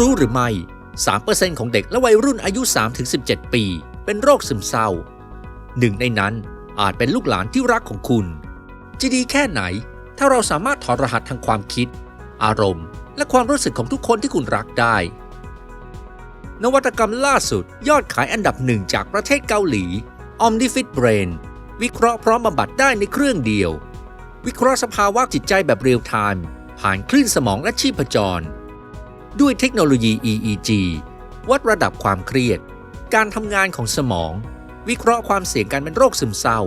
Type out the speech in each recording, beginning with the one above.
รู้หรือไม่ 3%ของเด็กและวัยรุ่นอายุ 3-17 ปี เป็นโรคซึมเศร้า หนึ่งในนั้นอาจเป็นลูกหลานที่รักของคุณ จะดีแค่ไหน ถ้าเราสามารถถอดรหัสทางความคิด อารมณ์ และความรู้สึกของทุกคนที่คุณรักได้ นวัตกรรมล่าสุดยอดขายอันดับหนึ่งจากประเทศเกาหลี OmniFit Brain วิเคราะห์พร้อมบำบัดได้ในเครื่องเดียว วิเคราะห์สภาวะจิตใจแบบเรียลไทม์ผ่านคลื่นสมองและชีพจร ด้วยเทคโนโลยี EEG วัดระดับความเครียด การทำงานของสมอง วิเคราะห์ความเสี่ยงการเป็นโรคซึมเศร้า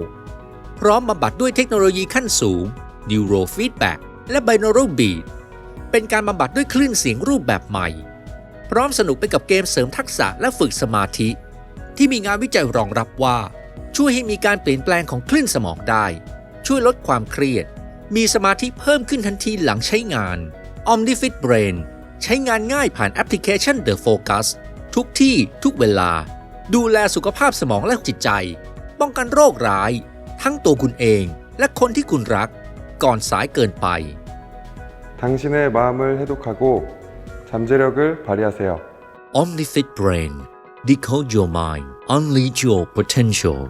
พร้อมบำบัดด้วยเทคโนโลยีขั้นสูง Neurofeedback และ Binaural Beat เป็นการบำบัดด้วยคลื่นเสียงรูปแบบใหม่ พร้อมสนุกไปกับเกมเสริมทักษะและฝึกสมาธิ ที่มีงานวิจัยรองรับว่า ช่วยให้มีการเปลี่ยนแปลงของคลื่นสมองได้ ช่วยลดความเครียด มีสมาธิเพิ่มขึ้นทันทีหลังใช้งาน OmniFit Brain ใช้งานง่ายผ่านแอปพลิเคชัน The Focus ทุกที่ทุกเวลา ดูแลสุขภาพสมองและจิตใจ ป้องกันโรคร้าย ทั้งตัวคุณเอง และคนที่คุณรัก ก่อนสายเกินไป 당신의 마음을 해독하고 잠재력을 발휘하세요. OmniFit Brain Decode Your Mind Unleash Your Potential